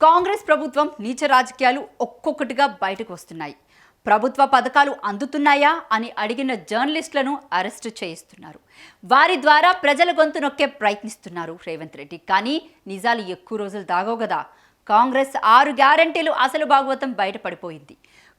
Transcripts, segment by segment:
కాంగ్రెస్ ప్రభుత్వం నీచ రాజకీయాలు ఒక్కొక్కటిగా బయటకు వస్తున్నాయి. ప్రభుత్వ పథకాలు అందుతున్నాయా అని అడిగిన జర్నలిస్టులను అరెస్టు చేయిస్తున్నారు. వారి ద్వారా ప్రజల గొంతు నొక్కే ప్రయత్నిస్తున్నారు రేవంత్ రెడ్డి. కానీ నిజాలు ఎక్కువ రోజులు దాగవు కదా. కాంగ్రెస్ ఆరు గ్యారంటీలు అసలు భాగవతం బయటపడిపోయింది.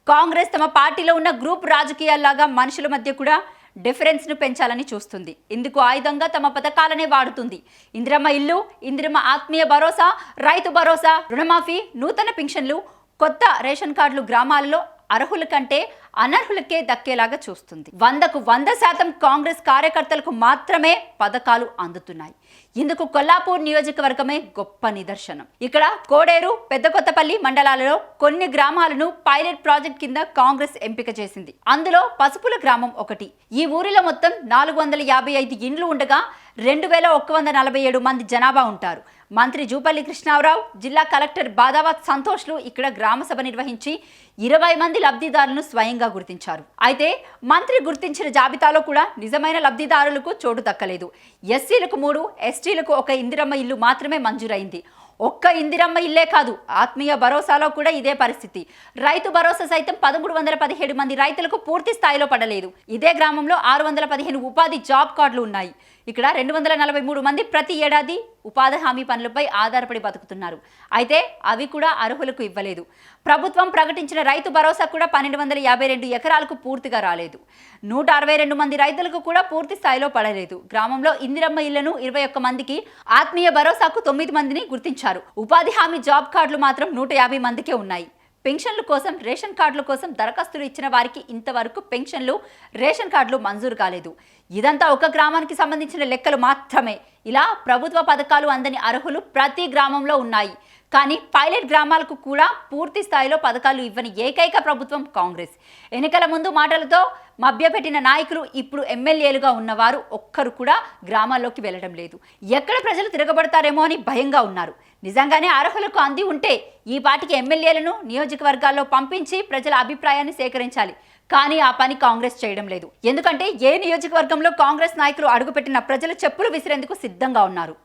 కాంగ్రెస్ తమ పార్టీలో ఉన్న గ్రూప్ రాజకీయాల్లాగా మనుషుల మధ్య కూడా డిఫరెన్స్ను పెంచాలని చూస్తుంది. ఇందుకు ఆయుధంగా తమ పథకాలనే వాడుతుంది. ఇందిరమ్మ ఇల్లు ఇందిరమ్మ ఆత్మీయ భరోసా రైతు భరోసా రుణమాఫీ నూతన పింఛన్లు కొత్త రేషన్ కార్డులు గ్రామాలలో అర్హుల కంటే అనర్హులకే దక్కేలాగా చూస్తుంది. వందకు వంద శాతం కాంగ్రెస్ కార్యకర్తలకు మాత్రమే పథకాలు అందుతున్నాయి. ఇందుకు కొల్లాపూర్ నియోజకవర్గమే గొప్ప నిదర్శనం. ఇక్కడ కోడేరు పెద్ద కొత్తపల్లి మండలాలలో కొన్ని గ్రామాలను పైలట్ ప్రాజెక్ట్ కింద కాంగ్రెస్ ఎంపిక చేసింది. అందులో పసుపుల గ్రామం ఒకటి. ఈ ఊరిలో మొత్తం నాలుగు వందల యాభై ఐదు ఇండ్లు ఉండగా రెండు వేల ఒక్క వంద నలభై ఏడు మంది జనాభా ఉంటారు. మంత్రి జూపల్లి కృష్ణారావు జిల్లా కలెక్టర్ బాదావత్ సంతోష్లు ఇక్కడ గ్రామ సభ నిర్వహించి ఇరవై మంది లబ్ధిదారులను స్వయంగా గుర్తించారు. అయితే మంత్రి గుర్తించిన జాబితాలో కూడా నిజమైన లబ్ధిదారులకు చోటు దక్కలేదు. ఎస్సీలకు మూడు ఎస్టీలకు ఒక ఇందిరమ్మ ఇల్లు మాత్రమే మంజూరైంది. ఒక్క ఇందిరమ్మ ఇల్లే కాదు ఆత్మీయ భరోసాలో కూడా ఇదే పరిస్థితి. రైతు భరోసా సైతం పదమూడు వందల పదిహేడు మంది రైతులకు పూర్తి స్థాయిలో పడలేదు. ఇదే గ్రామంలో ఆరు వందల పదిహేను ఉపాధి జాబ్ కార్డులు ఉన్నాయి. ఇక్కడ రెండు వందల నలభై మూడు మంది ప్రతి ఏడాది ఉపాధి హామీ పనులపై ఆధారపడి బతుకుతున్నారు. అయితే అవి కూడా అర్హులకు ఇవ్వలేదు. ప్రభుత్వం ప్రకటించిన రైతు భరోసా కూడా పన్నెండు వందల యాభై రెండు ఎకరాలకు పూర్తిగా రాలేదు. నూట అరవై రెండు మంది రైతులకు కూడా పూర్తి స్థాయిలో పడలేదు. గ్రామంలో ఇందిరమ్మ ఇళ్ళను ఇరవై ఒక్క మందికి ఆత్మీయ భరోసాకు తొమ్మిది మందిని గుర్తించారు. ఉపాధి హామీ జాబ్ కార్డులు మాత్రం నూట యాభై మందికే ఉన్నాయి. పెన్షన్ల కోసం రేషన్ కార్డుల కోసం దరఖాస్తులు ఇచ్చిన వారికి ఇంతవరకు పెన్షన్లు రేషన్ కార్డులు మంజూరు కాలేదు. ఇదంతా ఒక గ్రామానికి సంబంధించిన లెక్కలు మాత్రమే. ఇలా ప్రభుత్వ పథకాలు అందని అర్హులు ప్రతి గ్రామంలో ఉన్నాయి. కానీ పైలట్ గ్రామాలకు కూడా పూర్తి స్థాయిలో పథకాలు ఇవ్వని ఏకైక ప్రభుత్వం కాంగ్రెస్. ఎన్నికల ముందు మాటలతో మభ్యపెట్టిన నాయకులు ఇప్పుడు ఎమ్మెల్యేలుగా ఉన్నవారు ఒక్కరు కూడా గ్రామాల్లోకి వెళ్ళడం లేదు. ఎక్కడ ప్రజలు తిరగబడతారేమో అని భయంగా ఉన్నారు. నిజంగానే అర్హులకు అంది ఉంటే ఈ పాటికి ఎమ్మెల్యేలను నియోజకవర్గాల్లో పంపించి ప్రజల అభిప్రాయాన్ని సేకరించాలి. కానీ ఆ పని కాంగ్రెస్ చేయడం లేదు. ఎందుకంటే ఏ నియోజకవర్గంలో కాంగ్రెస్ నాయకులు అడుగుపెట్టిన ప్రజలు చెప్పులు విసిరేందుకు సిద్ధంగా ఉన్నారు.